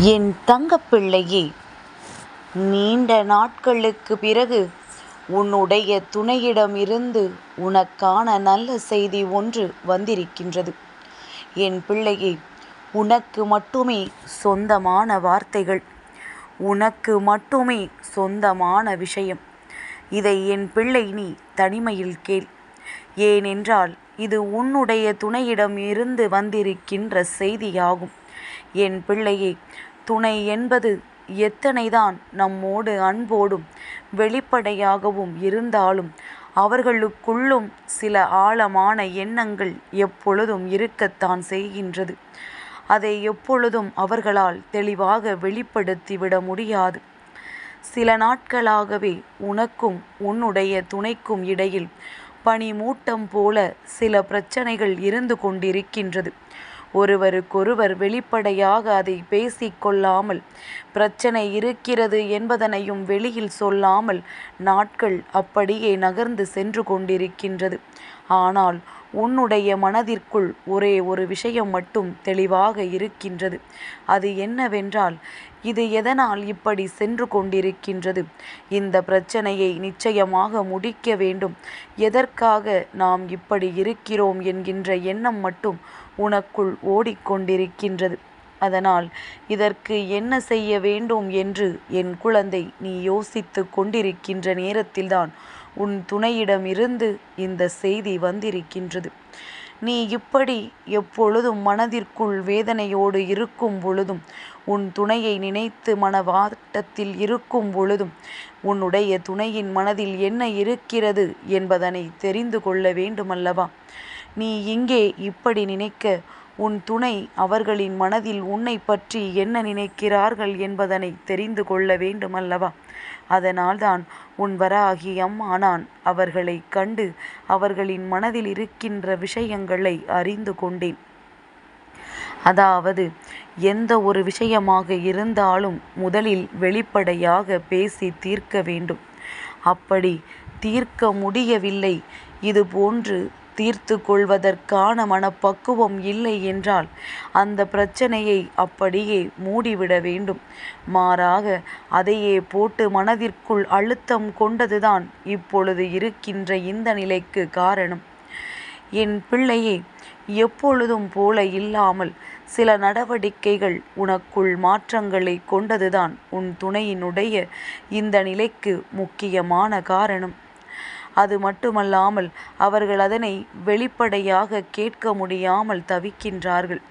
என் தங்கப்பிள்ளையே நீண்ட நாட்களுக்குப் பிறகு உன்னுடைய துணையிடமிருந்து உனக்கான நல்ல செய்தி ஒன்று வந்திருக்கின்றது. என் பிள்ளையே உனக்கு மட்டுமே சொந்தமான வார்த்தைகள். உனக்கு மட்டுமே சொந்தமான விஷயம். இதை என் பிள்ளை நீ தனிமையில் கேள். ஏனென்றால் இது உன்னுடைய துணையிடம் இருந்து வந்திருக்கின்ற செய்தியாகும். என் பிள்ளையை துணை என்பது எத்தனைதான் நம்மோடு அன்போடும் வெளிப்படையாகவும் இருந்தாலும் அவர்களுக்குள்ளும் சில ஆழமான எண்ணங்கள் எப்பொழுதும் இருக்கத்தான் செய்கின்றது. அதை எப்பொழுதும் அவர்களால் தெளிவாக வெளிப்படுத்திவிட முடியாது. சில நாட்களாகவே உனக்கும் உன்னுடைய துணைக்கும் இடையில் பனிமூட்டம் போல சில பிரச்சனைகள் இருந்து கொண்டிருக்கின்றது. ஒருவருக்கொருவர் வெளிப்படையாக அதை பேசிக்கொள்ளாமல் பிரச்சனை இருக்கிறது என்பதனையும் வெளியில் சொல்லாமல் நாட்கள் அப்படியே நகர்ந்து சென்று கொண்டிருக்கின்றது. ஆனால் உன்னுடைய மனதிற்குள் ஒரே ஒரு விஷயம் மட்டும் தெளிவாக இருக்கின்றது. அது என்னவென்றால் இது எதனால் இப்படி சென்று கொண்டிருக்கின்றது? இந்த பிரச்சனையை நிச்சயமாக முடிக்க வேண்டும். எதற்காக நாம் இப்படி இருக்கிறோம் என்கின்ற எண்ணம் மட்டும் உனக்குள் ஓடிக்கொண்டிருக்கின்றது. அதனால் இதற்கு என்ன செய்ய வேண்டும் என்று என் குழந்தை நீ யோசித்து கொண்டிருக்கின்ற நேரத்தில்தான் உன் துணையிடமிருந்து இந்த செய்தி வந்திருக்கின்றது. நீ இப்படி எப்பொழுதும் மனதிற்குள் வேதனையோடு இருக்கும் பொழுதும் உன் துணையை நினைத்து மனவாட்டத்தில் இருக்கும் பொழுதும் உன்னுடைய துணையின் மனதில் என்ன இருக்கிறது என்பதனை தெரிந்து கொள்ள வேண்டுமல்லவா? நீ இங்கே இப்படி நினைக்க உன் துணை அவர்களின் மனதில் உன்னை பற்றி என்ன நினைக்கிறார்கள் என்பதனை தெரிந்து கொள்ள வேண்டுமல்லவா? அதனால்தான் உன் வராகி அம்மா நான் கண்டு அவர்களின் மனதில் இருக்கின்ற விஷயங்களை அறிந்து கொண்டேன். அதாவது எந்த ஒரு விஷயமாக இருந்தாலும் முதலில் வெளிப்படையாக பேசி தீர்க்க வேண்டும். அப்படி தீர்க்க முடியவில்லை இது போன்று தீர்த்து கொள்வதற்கான மனப்பக்குவம் இல்லை என்றால் அந்த பிரச்சனையை அப்படியே மூடிவிட வேண்டும். மாறாக அதையே போட்டு மனதிற்குள் அழுத்தம் கொண்டதுதான் இப்பொழுது இருக்கின்ற இந்த நிலைக்கு காரணம். என் பிள்ளையே எப்பொழுதும் போல இல்லாமல் சில நடவடிக்கைகள் உனக்குள் மாற்றங்களைக் கொண்டதுதான் உன் துணையினுடைய இந்த நிலைக்கு முக்கியமான காரணம். அது மட்டுமல்லாமல் அவர்கள் அதனை வெளிப்படையாக கேட்க முடியாமல் தவிக்கின்றார்கள்.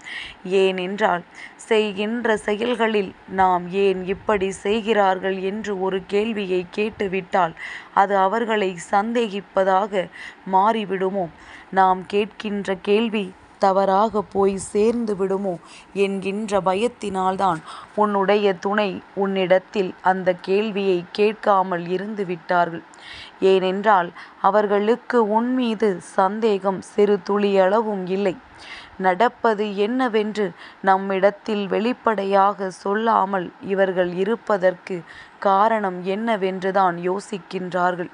ஏனென்றால் செய்கின்ற செயல்களில் நாம் ஏன் இப்படி செய்கிறார்கள் என்று ஒரு கேள்வியை கேட்டுவிட்டால் அது அவர்களை சந்தேகிப்பதாக மாறிவிடுமோ? நாம் கேட்கின்ற கேள்வி தவறாக போய் சேர்ந்து விடுமோ என்கின்ற பயத்தினால்தான் உன்னுடைய துணை உன்னிடத்தில் அந்த கேள்வியை கேட்காமல் இருந்து விட்டார்கள். ஏனென்றால் அவர்களுக்கு உன் மீது சந்தேகம் சிறு துளியளவும் இல்லை. நடப்பது என்னவென்று நம்மிடத்தில் வெளிப்படையாக சொல்லாமல் இவர்கள் இருப்பதற்கு காரணம் என்னவென்றுதான் யோசிக்கின்றார்கள்.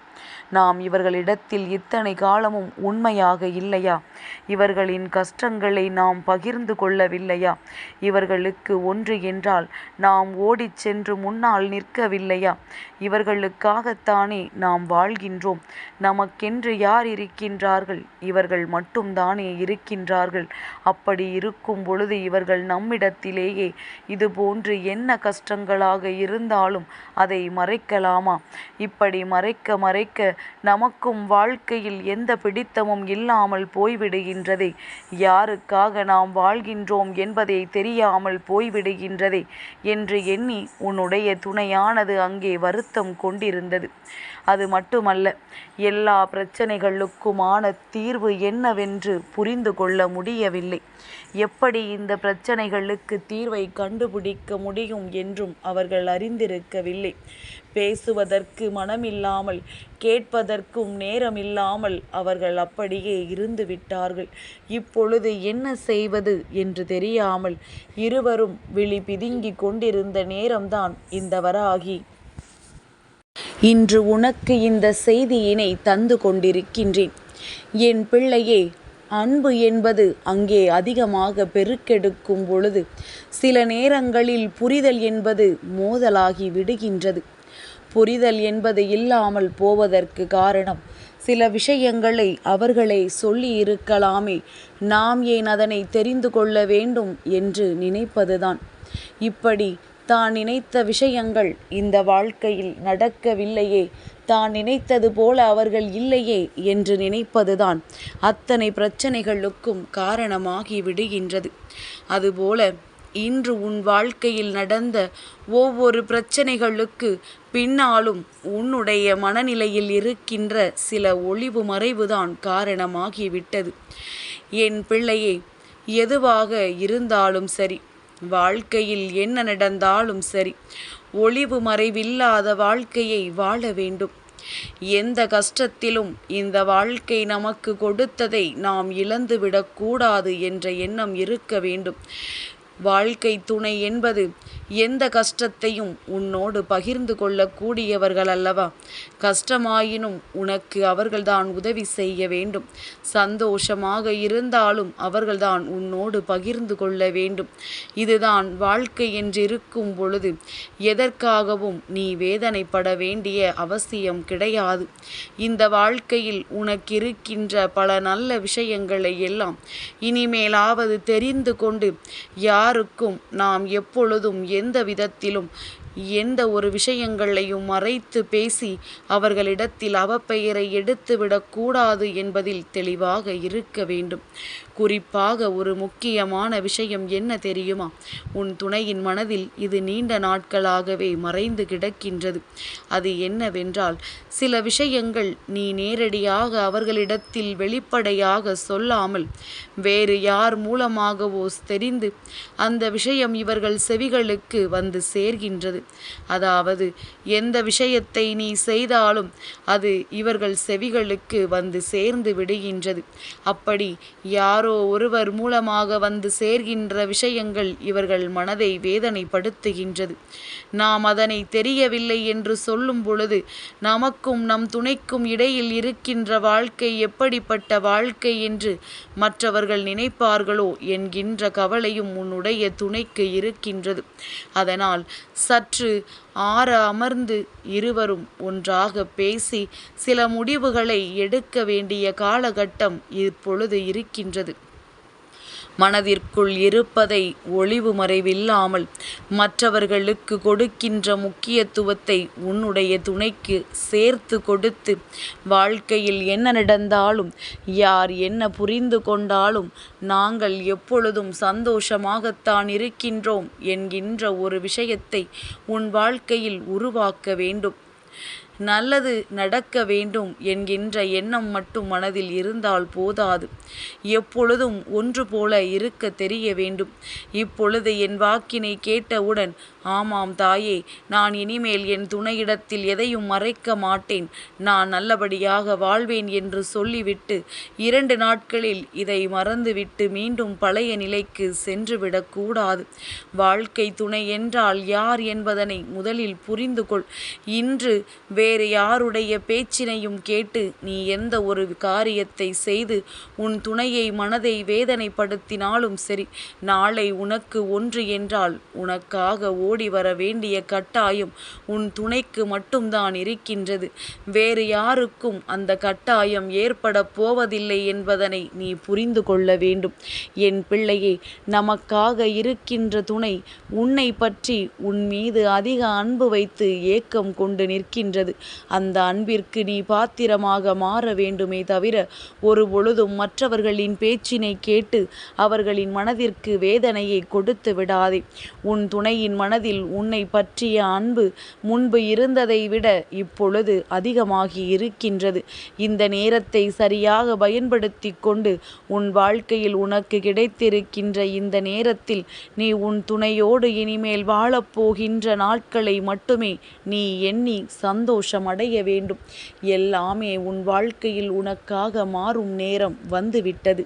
நாம் இவர்களிடத்தில் இத்தனை காலமும் உண்மையாக இல்லையா? இவர்களின் கஷ்டங்களை நாம் பகிர்ந்து கொள்ளவில்லையா? இவர்களுக்கு ஒன்று என்றால் நாம் ஓடிச் சென்று முன்னால் நிற்கவில்லையா? இவர்களுக்காகத்தானே நாம் வாழ்கின்றோம். நமக்கென்று யார் இருக்கின்றார்கள்? இவர்கள் மட்டும்தானே இருக்கின்றார்கள். அப்படி இருக்கும் பொழுது இவர்கள் நம்மிடத்திலேயே இதுபோன்று என்ன கஷ்டங்களாக இருந்தாலும் அதை மறைக்கலாமா? இப்படி மறைக்க மறைக்க நமக்கும் வாழ்க்கையில் எந்த பிடித்தமும் இல்லாமல் போய்விடுகின்றதே. யாருக்காக நாம் வாழ்கின்றோம் என்பதை தெரியாமல் போய்விடுகின்றதே என்று எண்ணி உன்னுடைய துணையானது அங்கே வருத்தம் கொண்டிருந்தது. அது மட்டுமல்ல எல்லா பிரச்சனைகளுக்குமான தீர்வு என்னவென்று புரிந்து கொள்ள முடியவில்லை. எப்படி இந்த பிரச்சனைகளுக்கு தீர்வை கண்டுபிடிக்க முடியும் என்றும் அவர்கள் அறிந்திருக்கவில்லை. பேசுவதற்கு மனமில்லாமல் கேட்பதற்கும் நேரமில்லாமல் அவர்கள் அப்படியே இருந்து விட்டார்கள். இப்பொழுது என்ன செய்வது என்று தெரியாமல் இருவரும் விழி பிதுங்கிக் கொண்டிருந்த நேரம்தான் இந்த வராகி இன்று உனக்கு இந்த செய்தியினை தந்து கொண்டிருக்கின்றேன். என் பிள்ளையே அன்பு என்பது அங்கே அதிகமாக பெருக்கெடுக்கும் பொழுது சில நேரங்களில் புரிதல் என்பது மோதலாகி விடுகின்றது. புரிதல் என்பது இல்லாமல் போவதற்கு காரணம் சில விஷயங்களை அவர்களே சொல்லி இருக்கலாமே நாம் ஏன் அதனை தெரிந்து கொள்ள வேண்டும் என்று நினைப்பதுதான். இப்படி தான் நினைத்த விஷயங்கள் இந்த வாழ்க்கையில் நடக்கவில்லையே. தான் நினைத்தது போல அவர்கள் இல்லையே என்று நினைப்பதுதான் அத்தனை பிரச்சனைகளுக்கும் காரணமாகி விடுகின்றது. அதுபோல இன்று உன் வாழ்க்கையில் நடந்த ஒவ்வொரு பிரச்சனைகளுக்கு பின்னாலும் உன்னுடைய மனநிலையில் இருக்கின்ற சில ஒளிவு மறைவுதான் காரணமாகிவிட்டது என் பிள்ளையே எதுவாக இருந்தாலும் சரி வாழ்க்கையில் என்ன நடந்தாலும் சரி ஒளிவு மறைவில்லாத வாழ்க்கையை வாழ வேண்டும். எந்த கஷ்டத்திலும் இந்த வாழ்க்கை நமக்கு கொடுத்ததை நாம் இழந்துவிடக்கூடாது என்ற எண்ணம் இருக்க வேண்டும். வாழ்க்கை துணை என்பது எந்த கஷ்டத்தையும் உன்னோடு பகிர்ந்து கொள்ளக்கூடியவர்கள் அல்லவா கஷ்டமாயினும் உனக்கு அவர்கள்தான் உதவி செய்ய வேண்டும். சந்தோஷமாக இருந்தாலும் அவர்கள்தான் உன்னோடு பகிர்ந்து கொள்ள வேண்டும். இதுதான் வாழ்க்கை என்றிருக்கும் பொழுது எதற்காகவும் நீ வேதனைப்பட வேண்டிய அவசியம் கிடையாது. இந்த வாழ்க்கையில் உனக்கிருக்கின்ற பல நல்ல விஷயங்களை எல்லாம் இனிமேலாவது தெரிந்து கொண்டு யாருக்கும் நாம் எப்பொழுதும் எந்த எந்த விதத்திலும் எந்த ஒரு விஷயங்களையும் மறைத்து பேசி அவர்களிடத்தில் அவப்பெயரை எடுத்துவிடக்கூடாது என்பதில் தெளிவாக இருக்க வேண்டும். குறிப்பாக ஒரு முக்கியமான விஷயம் என்ன தெரியுமா? உன் துணையின் மனதில் இது நீண்ட நாட்களாகவே மறைந்து கிடக்கின்றது. அது என்னவென்றால் சில விஷயங்கள் நீ நேரடியாக அவர்களிடத்தில் வெளிப்படையாக சொல்லாமல் வேறு யார் மூலமாகவோ தெரிந்து அந்த விஷயம் இவர்கள் செவிகளுக்கு வந்து சேர்கின்றது. அதாவது எந்த விஷயத்தை நீ செய்தாலும் அது இவர்கள் செவிகளுக்கு வந்து சேர்ந்து விடுகின்றது. அப்படி யார் ஒருவர் மூலமாக வந்து சேர்கின்ற விஷயங்கள் இவர்கள் மனதை வேதனைப்படுத்துகின்றது. நாம் அதனை தெரியவில்லை என்று சொல்லும் பொழுது நமக்கும் நம் துணைக்கும் இடையில் இருக்கின்ற வாழ்க்கை எப்படிப்பட்ட வாழ்க்கை என்று மற்றவர்கள் நினைப்பார்களோ என்கின்ற கவலையும் உன்னுடைய துணைக்கு இருக்கின்றது. அதனால் சற்று ஆற அமர்ந்து இருவரும் ஒன்றாக பேசி சில முடிவுகளை எடுக்க வேண்டிய காலகட்டம் இப்பொழுது இருக்கின்றது. மனதிற்குள் இருப்பதை ஒளிவு மறைவில்லாமல் மற்றவர்களுக்கு கொடுக்கின்ற முக்கியத்துவத்தை உன்னுடைய துணைக்கு சேர்த்து கொடுத்து வாழ்க்கையில் என்ன நடந்தாலும் யார் என்ன புரிந்து கொண்டாலும் நாங்கள் எப்பொழுதும் சந்தோஷமாகத்தான் இருக்கின்றோம் என்கின்ற ஒரு விஷயத்தை உன் வாழ்க்கையில் உருவாக்க வேண்டும். நல்லது நடக்க வேண்டும் என்கின்ற எண்ணம் மட்டும் மனதில் இருந்தால் போதாது. எப்பொழுதும் ஒன்று போல இருக்க தெரிய வேண்டும். இப்பொழுது என் வாக்கினை கேட்டவுடன் ஆமாம் தாயே நான் இனிமேல் என் துணையிடத்தில் எதையும் மறைக்க மாட்டேன். நான் நல்லபடியாக வாழ்வேன் என்று சொல்லிவிட்டு இரண்டு நாட்களில் இதை மறந்துவிட்டு மீண்டும் பழைய நிலைக்கு சென்றுவிடக்கூடாது வாழ்க்கை துணை என்றால் யார் என்பதனை முதலில் புரிந்து கொள் இன்று வேறு யாருடைய பேச்சினையும் கேட்டு நீ எந்த ஒரு காரியத்தை செய்து உன் துணையை மனதை வேதனைப்படுத்தினாலும் சரி நாளை உனக்கு ஒன்று என்றால் உனக்காக ஓடி வர வேண்டிய கட்டாயம் உன் துணைக்கு மட்டும்தான் இருக்கின்றது. வேறு யாருக்கும் அந்த கட்டாயம் ஏற்பட போவதில்லை என்பதனை நீ புரிந்து கொள்ள வேண்டும். என் பிள்ளையே நமக்காக இருக்கின்ற துணை உன்னை பற்றி உன் மீது அதிக அன்பு வைத்து ஏக்கம் கொண்டு நிற்கின்றது. அந்த அன்பிற்கு நீ பாத்திரமாக மாற வேண்டுமே தவிர ஒரு பொழுதும் மற்றவர்களின் பேச்சினை கேட்டு அவர்களின் மனதிற்கு வேதனையை கொடுத்து விடாதே. உன் துணையின் மனதில் உன்னை பற்றிய அன்பு முன்பு இருந்ததை விட இப்பொழுது அதிகமாகி இருக்கின்றது. இந்த நேரத்தை சரியாக பயன்படுத்தி கொண்டு உன் வாழ்க்கையில் உனக்கு கிடைத்திருக்கின்ற இந்த நேரத்தில் நீ உன் துணையோடு இனிமேல் வாழப்போகின்ற நாட்களை மட்டுமே நீ எண்ணி சந்தோஷ சந்தோஷம் அடைய வேண்டும். எல்லாமே உன் வாழ்க்கையில் உனக்காக மாறும் நேரம் வந்துவிட்டது.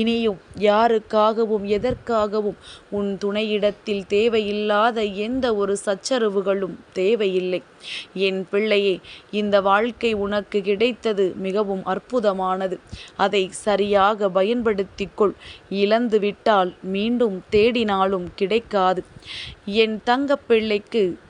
இனியும் யாருக்காகவும் எதற்காகவும் உன் துணையிடத்தில் தேவையில்லாத எந்த ஒரு சச்சரவுகளும் தேவையில்லை. என் பிள்ளையே இந்த வாழ்க்கை உனக்கு கிடைத்தது மிகவும் அற்புதமானது. அதை சரியாக பயன்படுத்திக்கொள். இழந்துவிட்டால் மீண்டும் தேடினாலும் கிடைக்காது. என் தங்கப்பிள்ளைக்கு